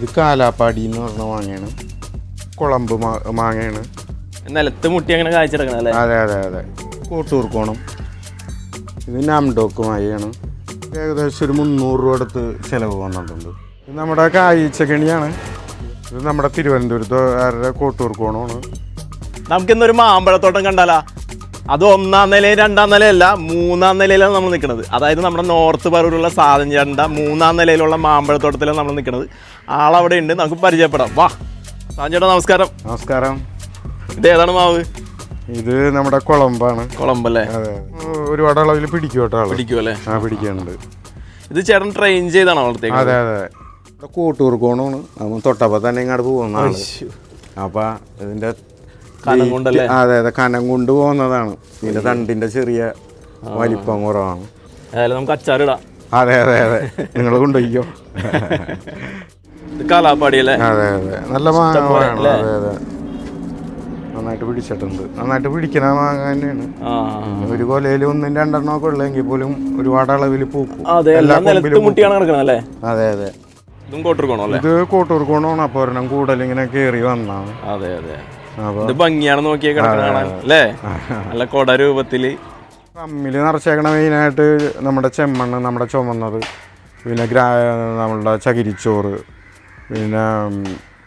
ഇത് കാലാപ്പാടി എന്ന് പറഞ്ഞ മാങ്ങയാണ്. കുളമ്പ് മാങ്ങയാണ്. നിലത്ത് മുട്ടി അങ്ങനെ കാഴ്ചെടുക്കണം അതെ അതെ അതെ. കൂട്ടൂർക്കോണം. ഇത് നാംഡോക്ക് മാങ്ങയാണ്. ഏകദേശം ഒരു മുന്നൂറ് രൂപ അടുത്ത് ചിലവ് വന്നിട്ടുണ്ട്. ഇത് നമ്മുടെ കായ്ച്ചക്കണിയാണ്. ഇത് നമ്മുടെ തിരുവനന്തപുരത്തുകാരുടെ കോട്ടൂർക്കോണമാണ്. നമുക്കിന്നൊരു മാമ്പഴത്തോട്ടം കണ്ടാലാ. അത് ഒന്നാം നിലയിൽ രണ്ടാം നിലയല്ല മൂന്നാം നിലയിലാണ് നമ്മൾ നിൽക്കുന്നത്. അതായത് നമ്മുടെ നോർത്ത് പറൂരുള്ള സാധനം ചേട്ടന്റെ മൂന്നാം നിലയിലുള്ള മാമ്പഴത്തോട്ടത്തിലാണ് നമ്മൾ നിൽക്കുന്നത്. ആളവിടെ ഉണ്ട് നമുക്ക് പരിചയപ്പെടാം. വാ സാധനം ചേട്ടാ നമസ്കാരം. നമസ്കാരം. ഇത് ഏതാണ് മാവ്? ഇത് നമ്മുടെ കുളമ്പാണ്. കുളമ്പല്ലേ അതെ ഒരുപാട് അളവിൽ പിടിക്കും കേട്ടോ ആൾ. പിടിക്കും അല്ലേ? ആ പിടിക്കുന്നുണ്ട് ഇത് ചേട്ടൻ ട്രെയിൻ ചെയ്താണോ അവിടുത്തെ അതെ അതെ. കൂട്ടൂർക്കോണു തൊട്ടപ്പം തന്നെ ഇങ്ങോട്ട് പോകുന്ന അപ്പം കൊണ്ടല്ലേ? അതെ അതെ കനം കൊണ്ട് പോകുന്നതാണ്. ഇതിന്റെ തണ്ടിന്റെ ചെറിയ വലിപ്പം കുറവാണ്. ഏതായാലും നമുക്ക് അച്ചാറിടാം അതെ അതെ അതെ. നിങ്ങൾ കൊണ്ടുപോയിക്കോ. ഇത് കാലാപ്പാടി അല്ലേ? അതെ അതെ. നല്ല മാങ്ങ അതെ അതെ. നന്നായിട്ട് പിടിച്ചിട്ടുണ്ട്. നന്നായിട്ട് പിടിക്കണ മാങ്ങ തന്നെയാണ്. ഒരു കൊലയിൽ ഒന്നും രണ്ടെണ്ണം ഒക്കെ ഉള്ളെങ്കിൽ പോലും ഒരുപാട് അളവിൽ പൂക്കും. അതെ അതെ ഇതും ഇത് കോട്ടൂർക്കോണമാണ്. അപ്പോൾ ഒരെണ്ണം കൂടുതൽ ഇങ്ങനെ കേറി വന്നാണ്. അതെ അതെ. ഇത് ഭംഗിയാണ് നോക്കിയേ കിടക്കണ കാണാൻ അല്ലേ? നല്ല കൊട രൂപത്തിൽ. കമ്മിൽ നിറച്ചേക്കണ മെയിനായിട്ട് നമ്മുടെ ചെമ്മണ്ണ് നമ്മുടെ ചുമന്നത്. പിന്നെ ഗ്രാ നമ്മളുടെ ചകിരിച്ചോറ്. പിന്നെ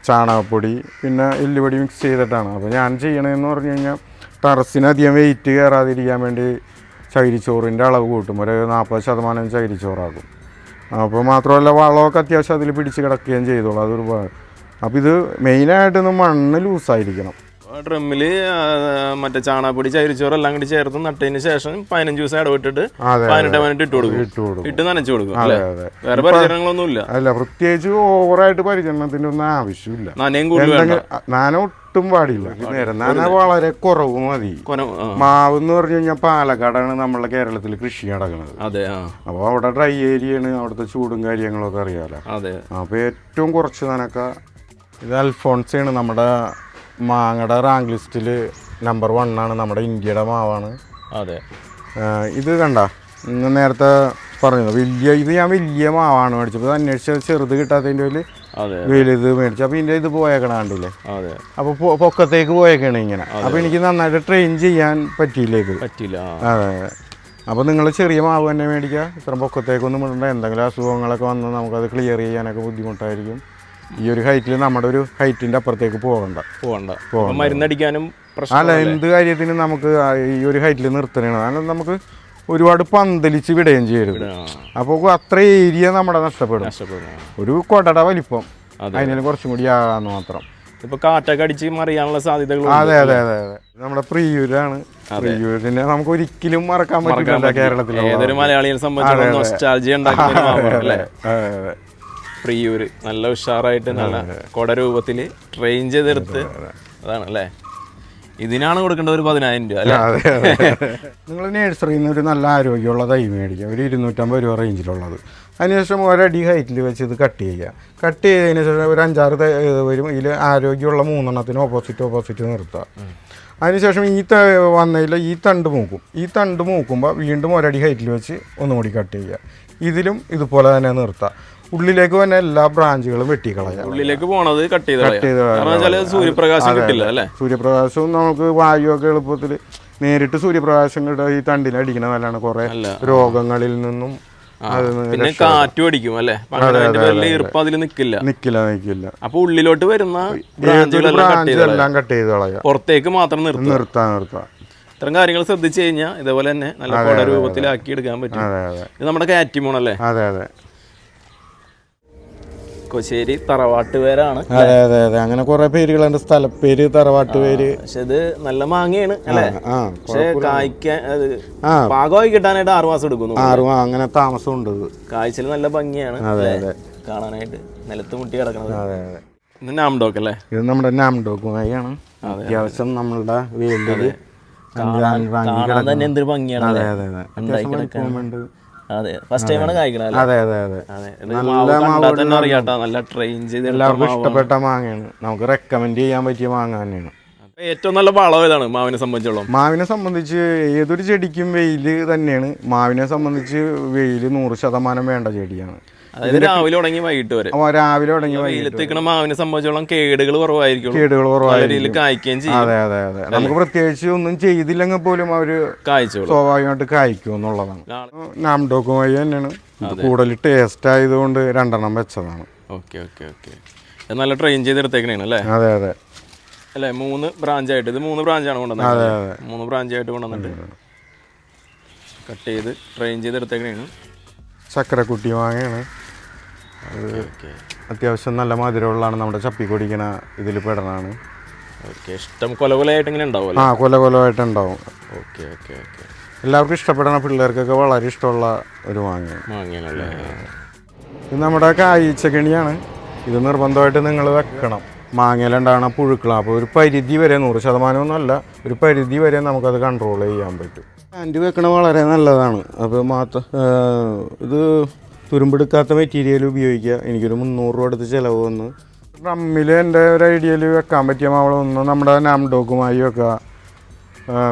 ചാണകപ്പൊടി. പിന്നെ എല്ലുപൊടി മിക്സ് ചെയ്തിട്ടാണ്. അപ്പോൾ ഞാൻ ചെയ്യണതെന്ന് പറഞ്ഞു കഴിഞ്ഞാൽ ടെറസിന് അധികം വെയിറ്റ് കയറാതിരിക്കാൻ വേണ്ടി ചകിരിച്ചോറിന്റെ അളവ് കൂട്ടും. ഒരു നാൽപ്പത് ശതമാനം ചകിരിച്ചോറാകും അപ്പോൾ മാത്രമല്ല വളമൊക്കെ അത്യാവശ്യം അതിൽ പിടിച്ച് കിടക്കുകയും ചെയ്തോളൂ. അതൊരു അപ്പോൾ ഇത് മെയിനായിട്ടൊന്ന് മണ്ണ് ലൂസായിരിക്കണം ഡ്രമ്മിൽ മറ്റേ ചാണാപ്പൊടി ചരിച്ചോറ് എല്ലാം കൂടി ചേർത്ത് നട്ടതിന് ശേഷം പതിനഞ്ച് ദിവസം ഇടവിട്ടിട്ട് പതിനെട്ട് പതിനെട്ട് ഇട്ട് കൊടുക്കും. ഇട്ട് കൊടുക്കും. ഇട്ട് നനച്ചു കൊടുക്കും വേറെ പരിചരണങ്ങളൊന്നും ഇല്ല അല്ല പ്രത്യേകിച്ച് ഓവറായിട്ട് പരിചരണത്തിന്റെ ഒന്നും ആവശ്യമില്ല. നനയും കൂടുതലും വേണ്ട. ഒട്ടും പാടില്ല. നന നാന വളരെ കുറവ് മതി. മാവ് എന്ന് പറഞ്ഞു കഴിഞ്ഞാൽ പാലക്കാടാണ് നമ്മളെ കേരളത്തിൽ കൃഷി നടക്കുന്നത്. അതെ അപ്പൊ അപ്പോൾ അവിടെ ഡ്രൈ ഏരിയയാണ് അവിടുത്തെ ചൂടും കാര്യങ്ങളൊക്കെ അറിയാലോ. അതെ. അപ്പോൾ ഏറ്റവും കുറച്ച് നനക്ക ഇത് അൽഫോൺസാണ് നമ്മുടെ മാങ്ങയുടെ റാങ്ക് ലിസ്റ്റിൽ നമ്പർ വൺ ആണ് നമ്മുടെ ഇന്ത്യയുടെ മാവാണ്. അതെ. ഇത് കണ്ട ഇന്ന് നേരത്തെ പറഞ്ഞു വലിയ ഇത് ഞാൻ വലിയ മാവാണ് മേടിച്ചത്. ഇത് അന്വേഷിച്ചത് ചെറുത് കിട്ടാത്തതിന്റെ ഒരു വലുത് മേടിച്ചു. അപ്പോൾ ഇതിന്റെ ഇത് പോയേക്കണ കണ്ടില്ലേ? അതെ. അപ്പോൾ പൊക്കത്തേക്ക് പോയേക്കാണ് ഇങ്ങനെ. അപ്പോൾ എനിക്ക് നന്നായിട്ട് ട്രെയിൻ ചെയ്യാൻ പറ്റിയില്ല ഇത്? പറ്റില്ല അതെ അപ്പോൾ നിങ്ങൾ ചെറിയ മാവ് തന്നെ മേടിക്കുക. ഇത്ര പൊക്കത്തേക്കൊന്നും വിടണ്ട എന്തെങ്കിലും അസുഖങ്ങളൊക്കെ വന്ന് നമുക്കത് ക്ലിയർ ചെയ്യാനൊക്കെ ബുദ്ധിമുട്ടായിരിക്കും. ഈ ഒരു ഹൈറ്റിൽ നമ്മുടെ ഒരു ഹൈറ്റിന്റെ അപ്പുറത്തേക്ക് പോകണ്ട. പോകണ്ട. മരുന്നടിക്കാനും അല്ല എന്ത് കാര്യത്തിനും നമുക്ക് ഈ ഒരു ഹൈറ്റിൽ നിർത്തണേണ്. കാരണം നമുക്ക് ഒരുപാട് പന്തലിച്ച് വിടുകയും ചെയ്യരുത്. അപ്പോൾ അത്ര ഏരിയ നമ്മുടെ നഷ്ടപ്പെടും. ഒരു കൊടട വലിപ്പം. അതെ. അതിന് കുറച്ചും കൂടി ആകാന്ന് മാത്രം. ഇപ്പൊ കാറ്റൊക്കെ അടിച്ച് മറിയാനുള്ള സാധ്യതകൾ അതെ അതെ അതെ അതെ. നമ്മുടെ പ്രിയൂരാണ്. പ്രിയൂരിനെ നമുക്ക് ഒരിക്കലും മറക്കാൻ പറ്റില്ല. കേരളത്തിൽ ഏതൊരു മലയാളിയെ സംബന്ധിച്ചിടത്തോളം പ്രിയൂര് നല്ല ഉഷാറായിട്ട് നല്ല കൊടരൂപത്തിൽ ട്രെയിൻ ചെയ്തെടുത്ത് അതാണ് അല്ലേ ഇതിനാണ് കൊടുക്കേണ്ടത് ഒരു പതിനായിരം രൂപ അല്ലേ? നിങ്ങൾ നേഴ്സറിയിൽ നിന്ന് ഒരു നല്ല ആരോഗ്യമുള്ള തൈ മേടിക്കുക ഒരു ഇരുന്നൂറ്റമ്പത് രൂപ റേഞ്ചിലുള്ളത് അതിനുശേഷം ഒരടി ഹൈറ്റിൽ വെച്ച് ഇത് കട്ട് ചെയ്യുക. കട്ട് ചെയ്തതിന് ശേഷം ഒരു അഞ്ചാറ് വരും. ഇതിൽ ആരോഗ്യമുള്ള മൂന്നെണ്ണത്തിന് ഓപ്പോസിറ്റ് ഓപ്പോസിറ്റ് നിർത്തുക അതിനുശേഷം ഈ ത വന്നതിൽ ഈ തണ്ട് മൂക്കും. ഈ തണ്ട് മൂക്കുമ്പോൾ വീണ്ടും ഒരടി ഹൈറ്റിൽ വെച്ച് ഒന്നും കൂടി കട്ട് ചെയ്യുക. ഇതിലും ഇതുപോലെ തന്നെ നിർത്തുക ഉള്ളിലേക്ക് തന്നെ എല്ലാ ബ്രാഞ്ചുകളും വെട്ടിക്കളയാം ഉള്ളിലേക്ക് പോണത് കട്ട് ചെയ്ത് കട്ട് ചെയ്ത് സൂര്യപ്രകാശം കിട്ടില്ല അല്ലേ? സൂര്യപ്രകാശവും നമുക്ക് വായുവൊക്കെ എളുപ്പത്തിൽ നേരിട്ട് സൂര്യപ്രകാശം കിട്ടുക ഈ തണ്ടിൽ അടിക്കണ നല്ലതാണ് കുറെ രോഗങ്ങളിൽ നിന്നും പിന്നെ കാറ്റും അടിക്കും അല്ലേ? ഈർപ്പം അതിൽ നിക്കില്ല. നിക്കില്ല നിക്കില്ല. അപ്പൊ ഉള്ളിലോട്ട് വരുന്ന ബ്രാഞ്ചുകളെല്ലാം കട്ട് ചെയ്ത് കളയാം. പുറത്തേക്ക് മാത്രം നിർത്തും നിർത്താം നിർത്താം. ഇത്തരം കാര്യങ്ങൾ ശ്രദ്ധിച്ചു കഴിഞ്ഞാൽ ഇതേപോലെ തന്നെ നല്ല രൂപത്തിലാക്കി എടുക്കാൻ പറ്റും. ഇത് നമ്മുടെ കാറ്റിമോൺ അല്ലേ അതെ അതെ. കൊശ്ശേരി തറവാട്ട് പേരാണ് അതെ അതെ അതെ. അങ്ങനെ കുറെ പേരുകളുണ്ട് സ്ഥലപ്പേര് തറവാട്ട് പേര്. പക്ഷെ ഇത് നല്ല മാങ്ങയാണ് അല്ലേ? പക്ഷെ കായ്ക്കാൻ പാകമായി കിട്ടാനായിട്ട് ആറു മാസം എടുക്കുന്നു. ആറും അങ്ങനെ താമസമുണ്ട് ഉണ്ട് കാഴ്ചയിൽ നല്ല ഭംഗിയാണ് അതെ? അതെ. കാണാനായിട്ട് നിലത്ത് മുട്ടി കിടക്കുന്നത് അതെ അതെ. ഇത് നാംഡോക്ക് അല്ലേ? ഇത് നമ്മുടെ നാംഡോക്കുമായിയാണ് അത്യാവശ്യം നമ്മളുടെ തന്നെ എന്തൊരു ഭംഗിയാണ് അതെ? അതെ അതെ. അതെ ഫസ്റ്റ് ടൈമാണ് കായ്ക്കണത് അതെ. അതെ അതെ ഇത് മാവ് തന്നെ അറിയാട്ടോ നല്ല ട്രെയിൻ ചെയ്ത് എല്ലാവർക്കും ഇഷ്ടപ്പെട്ട മാങ്ങയാണ്. നമുക്ക് റെക്കമെൻഡ് ചെയ്യാൻ പറ്റിയ മാങ്ങ തന്നെയാണ്. ഏറ്റവും നല്ല വളം ഏതാണ് മാവിനെ സംബന്ധിച്ചോളം? മാവിനെ സംബന്ധിച്ച് ഏതൊരു ചെടിക്കും വെയിൽ തന്നെയാണ്. മാവിനെ സംബന്ധിച്ച് വെയിൽ നൂറ് ശതമാനം വേണ്ട ചെടിയാണ്. രാവിലെ തുടങ്ങി വൈകിട്ട് വരെ. രാവിലെ തുടങ്ങി വൈകിട്ട് വെയിലത്ത് നിൽക്കുന്ന മാവിനെ സംബന്ധിച്ചോളം കേടുകൾ കുറവായിരിക്കും കേടുകൾ കുറവായിരിക്കും. കായ്ക്കുകയും ചെയ്യും. അതെ അതെ അതെ. നമുക്ക് പ്രത്യേകിച്ച് ഒന്നും ചെയ്തില്ലെങ്കിൽ പോലും അവർ കായ്ച്ചോളും. സ്വാഭാവികമായിട്ട് കായ്ക്കും എന്നുള്ളതാണ്. നാം നാംഡോക്കും വഴി തന്നെയാണ്. കൂടുതൽ ടേസ്റ്റ് ആയതുകൊണ്ട് രണ്ടെണ്ണം വെച്ചതാണ്. Okay okay okay. നല്ല ട്രെയിൻ ചെയ്തെടുത്തേക്കണേണ് അല്ലേ? അതെ അതെ. അല്ലേ മൂന്ന് ബ്രാഞ്ച് ആയിട്ട് ഇത് മൂന്ന് ബ്രാഞ്ചാണ് കൊണ്ടുവന്നത്. മൂന്ന് അതെ. മൂന്ന് ബ്രാഞ്ചായിട്ട് കൊണ്ടുവന്നിട്ട് കട്ട് ചെയ്ത് ട്രെയിൻ ചെയ്തെടുത്തേക്കണേണ്. ചക്കരക്കുട്ടി മാങ്ങയാണ്. അത് അത്യാവശ്യം നല്ല മധുരമുള്ളതാണ് നമ്മുടെ ചപ്പി കൊടിക്കണ ഇതിൽ പെടണാണ് ഓക്കെ ഇഷ്ടം കൊല കൊലയായിട്ട് ഇങ്ങനെ ഉണ്ടാവുമല്ലോ? ആ കൊല കൊലമായിട്ടുണ്ടാവും. Okay okay okay. എല്ലാവർക്കും ഇഷ്ടപ്പെടുന്ന പിള്ളേർക്കൊക്കെ വളരെ ഇഷ്ടമുള്ള ഒരു മാങ്ങ മാങ്ങയാണല്ലേ? ഇത് നമ്മുടെ കായ്ച്ചകണിയാണ്. ഇത് നിർബന്ധമായിട്ട് നിങ്ങൾ വെക്കണം. മാങ്ങയിലുണ്ടാകുന്ന പുഴുക്കളാണ് അപ്പോൾ ഒരു പരിധി വരെ നൂറ് ശതമാനമൊന്നുമല്ല ഒരു പരിധി വരെ നമുക്കത് കൺട്രോൾ ചെയ്യാൻ പറ്റും. ആന്റി വെക്കണ വളരെ നല്ലതാണ്. അപ്പോൾ മാത്രം ഇത് തുരുമ്പെടുക്കാത്ത മെറ്റീരിയൽ ഉപയോഗിക്കുക. എനിക്കൊരു മുന്നൂറ് രൂപ അടുത്ത് ചിലവ് വന്ന്. ഡ്രമ്മിൽ എന്റെ ഒരു ഐഡിയയിൽ വെക്കാൻ പറ്റിയ മാവളൊന്ന് നമ്മുടെ നാംഡോക്കുമായി വെക്കുക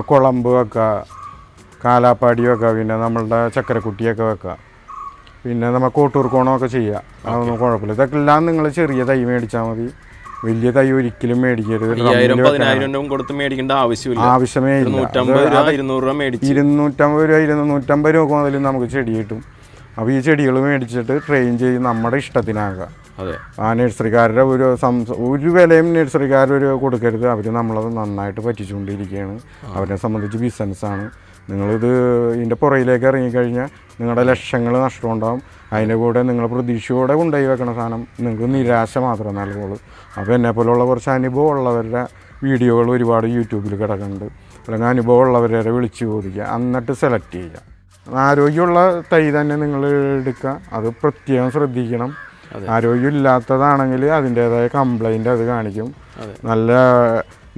കുളമ്പ് വെക്കുക കാലാപ്പാടി വെക്കുക പിന്നെ നമ്മളുടെ ചക്കരക്കുട്ടിയൊക്കെ വെക്കുക. പിന്നെ നമ്മൾ കോട്ടൂർ കോണമൊക്കെ ചെയ്യുക. അതൊന്നും കുഴപ്പമില്ല. ഇതൊക്കെ എല്ലാം നിങ്ങൾ ചെറിയ തൈ മേടിച്ചാൽ മതി. വലിയ തൈ ഒരിക്കലും മേടിക്കരുത്. അയ്യായിരം ഡ്രമ്മിൽ വെക്കണം. പതിനായിരം രൂപ കൊടുത്ത് മേടിക്കേണ്ട ആവശ്യമില്ല. ആവശ്യമേ ഇല്ല. നൂറ്റമ്പത് രൂപ ഇരുന്നൂറ് രൂപ മേടിച്ച്. ഇരുന്നൂറ്റമ്പത് രൂപ ഇരുന്നൂറ്റമ്പത് രൂപ മുതൽ നമുക്ക് ചെടി കിട്ടും. അപ്പോൾ ഈ ചെടികൾ മേടിച്ചിട്ട് ട്രെയിൻ ചെയ്ത് നമ്മുടെ ഇഷ്ടത്തിനാകുക ആ നഴ്സറിക്കാരുടെ ഒരു സംസ ഒരു വിലയും നഴ്സറിക്കാരൊരു കൊടുക്കരുത്. അവർ നമ്മളത് നന്നായിട്ട് പറ്റിച്ചുകൊണ്ടിരിക്കുകയാണ്. അവരെ സംബന്ധിച്ച് ബിസിനസ്സാണ് നിങ്ങളിത് ഇതിന്റെ പുറയിലേക്ക് ഇറങ്ങിക്കഴിഞ്ഞാൽ നിങ്ങളുടെ ലക്ഷങ്ങൾ നഷ്ടമുണ്ടാകും അതിന്റെ കൂടെ നിങ്ങൾ പ്രതീക്ഷയോടെ കൊണ്ടുപോയി വെക്കണ സാധനം നിങ്ങൾക്ക് നിരാശ മാത്രമേ നൽകുള്ളൂ. അപ്പോൾ എന്നെ പോലുള്ള കുറച്ച് അനുഭവം ഉള്ളവരുടെ വീഡിയോകൾ ഒരുപാട് യൂട്യൂബിൽ കിടക്കുന്നുണ്ട്. അല്ലെങ്കിൽ അനുഭവം ഉള്ളവരെ വിളിച്ച് ചോദിക്കുക. എന്നിട്ട് സെലക്ട് ചെയ്യുക. ആരോഗ്യമുള്ള തൈ തന്നെ നിങ്ങൾ എടുക്കുക. അത് പ്രത്യേകം ശ്രദ്ധിക്കണം. ആരോഗ്യമില്ലാത്തതാണെങ്കിൽ അതിന്റേതായ കംപ്ലൈന്റ് അത് കാണിക്കും. നല്ല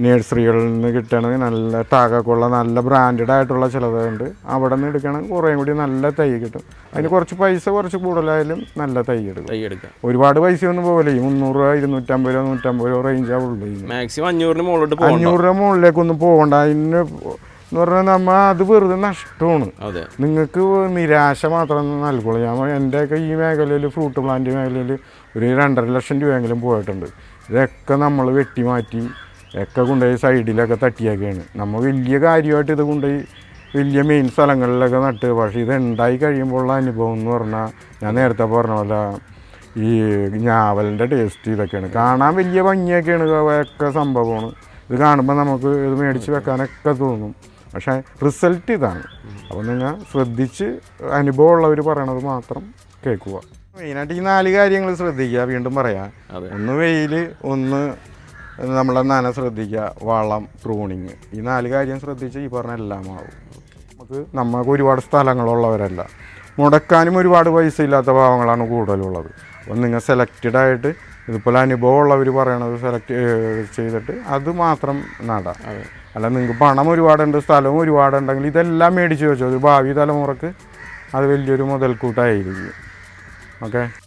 നേഴ്സറികളിൽ നിന്ന് കിട്ടണമെങ്കിൽ നല്ല ടാഗൊക്കെയുള്ള നല്ല ബ്രാൻഡഡ് ആയിട്ടുള്ള ചിലതുണ്ട്. അവിടെ നിന്ന് എടുക്കണമെങ്കിൽ കുറേ കൂടി നല്ല തൈ കിട്ടും. അതിന് കുറച്ച് പൈസ കുറച്ച് കൂടുതലായാലും നല്ല തൈ എടുക്കും. തൈ എടുക്കാം ഒരുപാട് പൈസയൊന്നും പോകില്ല ഈ മുന്നൂറ് രൂപ ഇരുന്നൂറ്റമ്പത് രൂപ നൂറ്റമ്പത് രൂപ റേഞ്ചാണ് ഉള്ളൂ മാക്സിമം അഞ്ഞൂറിന് മുകളിലോട്ട് അഞ്ഞൂറ് രൂപ മുകളിലേക്കൊന്നും പോകണ്ട. അതിന് എന്ന് പറഞ്ഞാൽ നമ്മൾ അത് വെറുതെ നഷ്ടമാണ്. നിങ്ങൾക്ക് നിരാശ മാത്രം നൽകുള്ളൂ. ഞാൻ എന്റെയൊക്കെ ഈ മേഖലയിൽ ഫ്രൂട്ട് പ്ലാന്റ് മേഖലയിൽ ഒരു രണ്ടര ലക്ഷം രൂപയെങ്കിലും പോയിട്ടുണ്ട്. ഇതൊക്കെ നമ്മൾ വെട്ടി മാറ്റി ഒക്കെ കൊണ്ടുപോയി സൈഡിലൊക്കെ തട്ടിയൊക്കെയാണ് നമ്മൾ വലിയ കാര്യമായിട്ട് ഇത് കൊണ്ടുപോയി വലിയ മെയിൻ സ്ഥലങ്ങളിലൊക്കെ നട്ട്. പക്ഷേ ഇത് ഉണ്ടായി കഴിയുമ്പോഴുള്ള അനുഭവം എന്ന് പറഞ്ഞാൽ ഞാൻ നേരത്തെ പറഞ്ഞ പോലെ ഈ ഞാവലിന്റെ ടേസ്റ്റ് ഇതൊക്കെയാണ്. കാണാൻ വലിയ ഭംഗിയൊക്കെയാണ് ഒക്കെ സംഭവമാണ്. ഇത് കാണുമ്പോൾ നമുക്ക് ഇത് മേടിച്ച് വെക്കാനൊക്കെ തോന്നും. പക്ഷേ റിസൾട്ട് ഇതാണ്. അപ്പോൾ നിങ്ങൾ ശ്രദ്ധിച്ച് അനുഭവമുള്ളവർ പറയണത് മാത്രം കേൾക്കുക. മെയിനായിട്ട് ഈ നാല് കാര്യങ്ങൾ ശ്രദ്ധിക്കുക. വീണ്ടും പറയാം. ഒന്ന് വെയിൽ ഒന്ന് നമ്മളെ നന ശ്രദ്ധിക്കുക വളം പ്രൂണിങ് ഈ നാല് കാര്യം ശ്രദ്ധിച്ച് ഈ പറഞ്ഞ എല്ലാം ആവും. നമുക്ക് നമുക്ക് ഒരുപാട് സ്ഥലങ്ങളുള്ളവരല്ല. മുടക്കാനും ഒരുപാട് പൈസ ഇല്ലാത്ത ഭാവങ്ങളാണ് കൂടുതലുള്ളത്. അപ്പം നിങ്ങൾ സെലക്റ്റഡ് ആയിട്ട് ഇതുപോലെ അനുഭവമുള്ളവർ പറയണത് സെലക്ട് ചെയ്തിട്ട് അത് മാത്രം നടാം. അല്ല നിങ്ങൾക്ക് പണം ഒരുപാടുണ്ട് സ്ഥലവും ഒരുപാടുണ്ടെങ്കിൽ ഇതെല്ലാം മേടിച്ച് വെച്ചോ. ഒരു ഭാവി തലമുറയ്ക്ക് അത് വലിയൊരു മുതൽക്കൂട്ടായിരിക്കും. ഓക്കെ?